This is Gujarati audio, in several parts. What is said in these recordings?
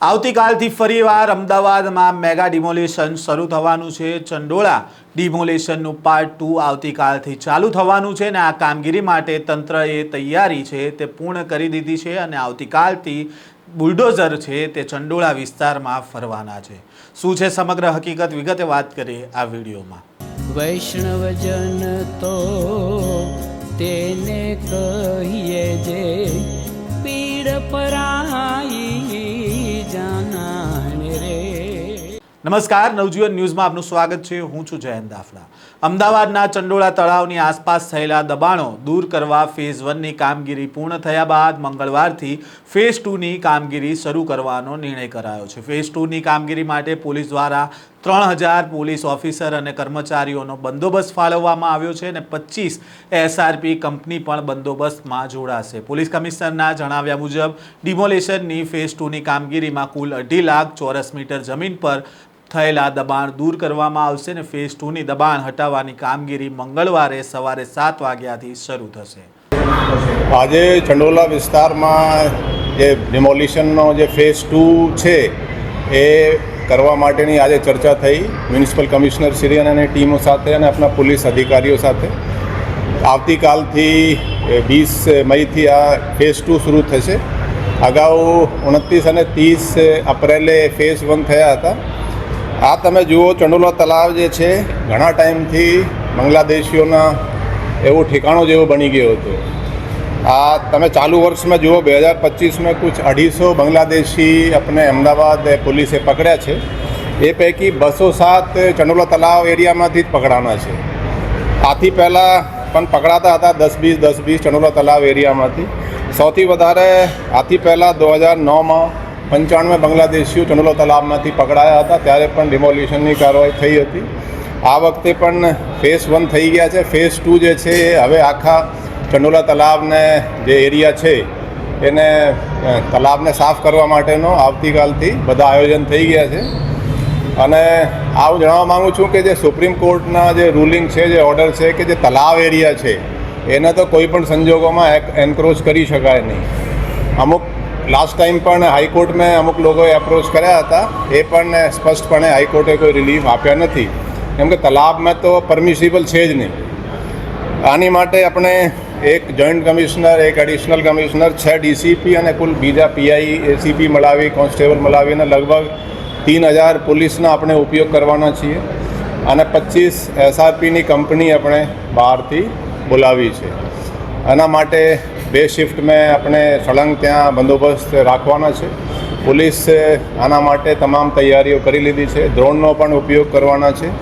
આવતીકાલથી ફરીવાર અમદાવાદમાં મેગા ડિમોલેશન શરૂ થવાનું છે. ચંડોળા ડિમોલેશનનું પાર્ટ ટુ આવતીકાલથી ચાલુ થવાનું છે અને આ કામગીરી માટે તંત્રએ તૈયારી છે તે પૂર્ણ કરી દીધી છે અને આવતીકાલથી બુલડોઝર છે તે ચંડોળા વિસ્તારમાં ફરવાના છે. શું છે સમગ્ર હકીકત? વિગતે વાત કરીએ આ વિડીયોમાં. વૈષ્ણવજન તો તેને કહીએ જે નમસ્કાર, નવજીવન ન્યૂઝમાં આપનું સ્વાગત છે. હું છું જયંત દાફડા અમદાવાદના ચંડોળા તળાવની આસપાસ થયેલા દબાણો દૂર કરવા ફેઝ વનની કામગીરી પૂર્ણ થયા બાદ મંગળવારથી ફેઝ ટુની કામગીરી શરૂ કરવાનો નિર્ણય કરાયો છે. ફેઝ ટુની કામગીરી માટે પોલીસ દ્વારા ત્રણ હજાર પોલીસ ઓફિસર અને કર્મચારીઓનો બંદોબસ્ત ફાળવવામાં આવ્યો છે અને પચીસ એસઆરપી કંપની પણ બંદોબસ્તમાં જોડાશે. પોલીસ કમિશનરના જણાવ્યા મુજબ, ડિમોલેશનની ફેઝ ટુની કામગીરીમાં કુલ અઢી લાખ ચોરસ મીટર જમીન પર થયેલા દબાણ દૂર કરવામાં આવશે અને ફેઝ ટુની દબાણ હટાવવાની કામગીરી મંગળવારે સવારે સાત વાગ્યાથી શરૂ થશે. આજે ચંડોલા વિસ્તારમાં જે ડિમોલિશનનો જે ફેઝ ટુ છે, એ કરવા માટેની આજે ચર્ચા થઈ. મ્યુનિસિપલ કમિશનર શ્રી અને ટીમો સાથે અને આપણા પોલીસ અધિકારીઓ સાથે. આવતીકાલથી વીસ મઈથી આ ફેઝ ટુ શરૂ થશે. અગાઉ ઉનત્રીસ અને ત્રીસ એપ્રિલે ફેઝ વન થયા હતા. આ તમે જુઓ ચંડોલા તલાવ જે છે, ઘણા ટાઈમથી બાંગ્લાદેશીઓના એવું ઠેકાણો જેવો બની ગયો હતો. આ તમે ચાલુ વર્ષમાં જુઓ, બે હજાર પચીસમાં કુછ અઢીસો બાંગ્લાદેશી આપણે અમદાવાદ પોલીસે પકડ્યા છે. એ પૈકી બસો સાત ચંડોલા તલાવ એરિયામાંથી જ પકડાના છે. આથી પહેલાં પણ પકડાતા હતા દસ વીસ દસ વીસ ચંડોલા તલાવ એરિયામાંથી. સૌથી વધારે આથી પહેલાં દો હજાર નવમાં પંચાણવે બાંગ્લાદેશીઓ ચંડોલા તલાબમાંથી પકડાયા હતા, ત્યારે પણ ડિમોલ્યુશનની કાર્યવાહી થઈ હતી. આ વખતે પણ ફેઝ વન થઈ ગયા છે. ફેઝ ટુ જે છે, એ હવે આખા ચંડોલા તલાવને જે એરિયા છે, એને તલાવને સાફ કરવા માટેનો આવતીકાલથી બધા આયોજન થઈ ગયા છે. અને આવું જણાવવા માગું છું કે જે સુપ્રીમ કોર્ટના જે રૂલિંગ છે, જે ઓર્ડર છે કે જે તલાવ એરિયા છે, એને તો કોઈ પણ સંજોગોમાં એન્ક્રોચ કરી શકાય નહીં. અમુક લાસ્ટ ટાઈમ પણ હાઈકોર્ટ મેં અમુક લોકોએ એપ્રોચ કર્યા હતા. એ પણ સ્પષ્ટપણે હાઈકોર્ટે કોઈ રિલીફ આપ્યા નથી. કેમ કે તલાબમાં તો પરમિસિબલ છે જ નહીં. આની માટે આપણે એક જોઈન્ટ કમિશનર એક એડિશનલ કમિશનર છ ડીસીપી અને કુલ બીજા પીઆઈ એસીપી મળાવી કોન્સ્ટેબલ મળાવીને લગભગ તીન હજાર પોલીસના આપણે ઉપયોગ કરવાના છીએ. અને પચીસ એસઆરપીની કંપની આપણે બહારથી બોલાવી છે. આના માટે બે શિફ્ટમાં આપણે સળંગ ત્યાં બંદોબસ્ત રાખવાના છે. પોલીસે આના માટે તમામ તૈયારીઓ કરી લીધી છે. ડ્રોનનો પણ ઉપયોગ કરવાના છે.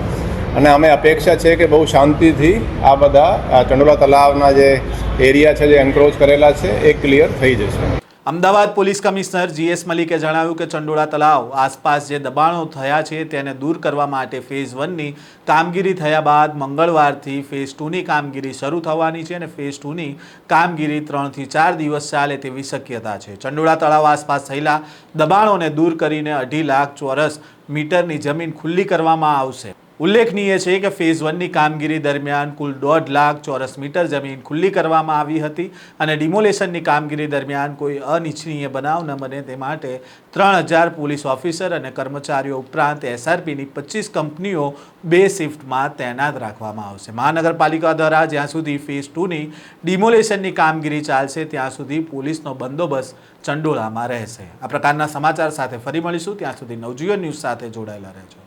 અને અમે અપેક્ષા છે કે બહુ શાંતિથી આ બધા ચંડોલા તલાવના જે એરિયા છે, જે એન્ક્રોચ કરેલા છે, એ ક્લિયર થઈ જશે. અમદાવાદ પોલીસ કમિશનર જીએસ મલિકે જણાવ્યું કે ચંડોળા તળાવ આસપાસ જે દબાણો થયા છે તેને દૂર કરવા માટે ફેઝ વનની કામગીરી થયા બાદ મંગળવારથી ફેઝ ટુની કામગીરી શરૂ થવાની છે અને ફેઝ ટુની કામગીરી ત્રણથી ચાર દિવસ ચાલે તેવી શક્યતા છે. ચંડોળા તળાવ આસપાસ થયેલા દબાણોને દૂર કરીને અઢી લાખ ચોરસ મીટરની જમીન ખુલ્લી કરવામાં આવશે. ઉલ્લેખનીય છે કે ફેઝ વનની કામગીરી દરમિયાન કુલ દોઢ લાખ ચોરસ મીટર જમીન ખુલ્લી કરવામાં આવી હતી અને ડિમોલેશનની કામગીરી દરમિયાન કોઈ અનિચ્છનીય બનાવ ન બને તે માટે ત્રણ હજાર પોલીસ ઓફિસર અને કર્મચારીઓ ઉપરાંત એસઆરપીની પચીસ કંપનીઓ બે શિફ્ટમાં તૈનાત રાખવામાં આવશે. મહાનગરપાલિકા દ્વારા જ્યાં સુધી ફેઝ ટુની ડિમોલેશનની કામગીરી ચાલશે, ત્યાં સુધી પોલીસનો બંદોબસ્ત ચંડોળામાં રહેશે. આ પ્રકારના સમાચાર સાથે ફરી મળીશું. ત્યાં સુધી નવજીવન ન્યૂઝ સાથે જોડાયેલા રહેજો.